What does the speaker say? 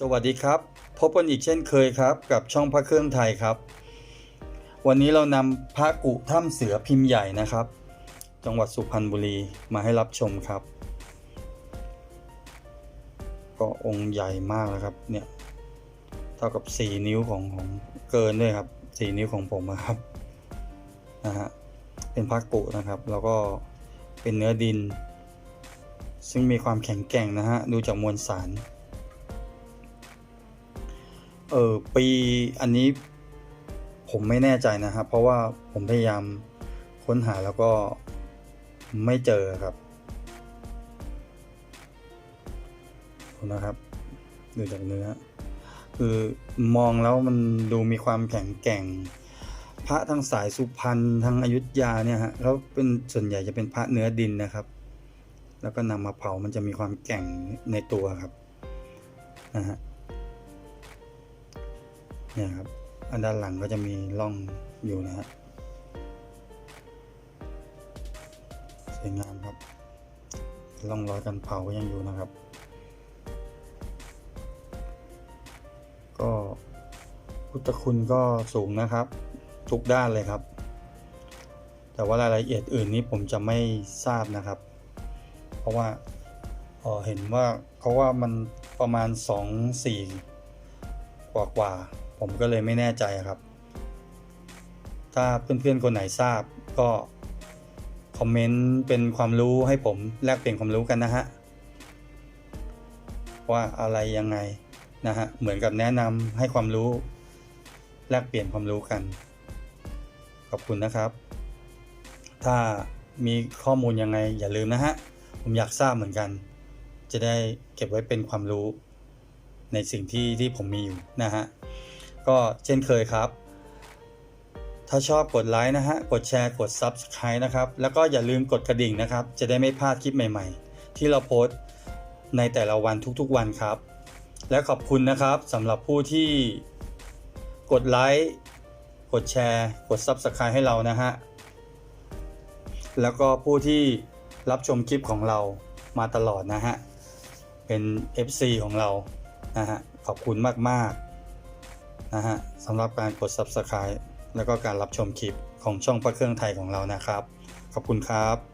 สวัสดีครับ พบกันอีกเช่นเคยครับ กับช่องพระเครื่องไทยครับ วันนี้เรานำพระกุถ้ำเสือพิมพ์ใหญ่นะครับ จังหวัดสุพรรณบุรีมาให้รับชมครับ ก็องค์ใหญ่มากนะครับเนี่ยเท่ากับ 4 นิ้วของของเกินด้วยครับ 4 นิ้วของผมนะครับนะฮะเป็นพระกุนะครับ แล้วก็เป็นเนื้อดิน ซึ่งมีความแข็งแกร่งนะฮะดูจากมวลสาร เออปีอันนี้ผมไม่แน่ใจนะครับ เพราะว่าผมพยายามค้นหาแล้วก็ไม่เจอครับนะครับดูจากเนื้อคือมองแล้วมันดูมีความแข็งแกร่ง พระทั้งสายสุพรรณทั้งอยุธยาเนี่ยฮะแล้วเป็นส่วนใหญ่จะเป็นพระเนื้อดินนะครับ แล้วก็นำมาเผามันจะมีความแกร่งในตัวครับนะฮะ เนี่ยครับ อันด้านหลังก็จะมีร่องอยู่นะฮะสวยงามครับร่องรอยการเผาก็ยังอยู่นะครับ ก็พุทธคุณก็สูงนะครับ ทุกด้านเลยครับ แต่ว่ารายละเอียดอื่นนี้ผมจะไม่ทราบนะครับ เพราะว่าเออเห็นว่าเขาว่ามันประมาณ 2 4 กว่ากว่า ผมก็เลยไม่แน่ใจครับ ถ้าเพื่อนๆคนไหนทราบก็คอมเมนต์เป็นความรู้ให้ผมแลกเปลี่ยนความรู้กันนะฮะว่าอะไรยังไงนะฮะเหมือนกับแนะนำให้ความรู้ แลกเปลี่ยนความรู้กัน ขอบคุณนะครับ ถ้ามีข้อมูลยังไงอย่าลืมนะฮะผมอยากทราบเหมือนกัน จะได้เก็บไว้เป็นความรู้ในสิ่งที่ที่ผมมีอยู่นะฮะ ก็เช่นเคยครับ ถ้าชอบกดไลค์นะฮะ กดแชร์ กด Subscribe นะครับ แล้วก็อย่าลืมกดกระดิ่งนะครับ จะได้ไม่พลาดคลิปใหม่ๆ ที่เราโพสต์ในแต่ละวันทุกๆวันครับ และขอบคุณนะครับสำหรับผู้ที่กดไลค์กดแชร์ กด Subscribe ให้เรานะฮะ แล้วก็ผู้ที่รับชมคลิปของเรามาตลอดนะฮะ เป็น FC ของเรานะฮะ ขอบคุณมาก ๆ นะฮะสำหรับการกด Subscribe แล้วก็การรับชมคลิปของช่องพระเครื่องไทยของเรานะครับ ขอบคุณครับ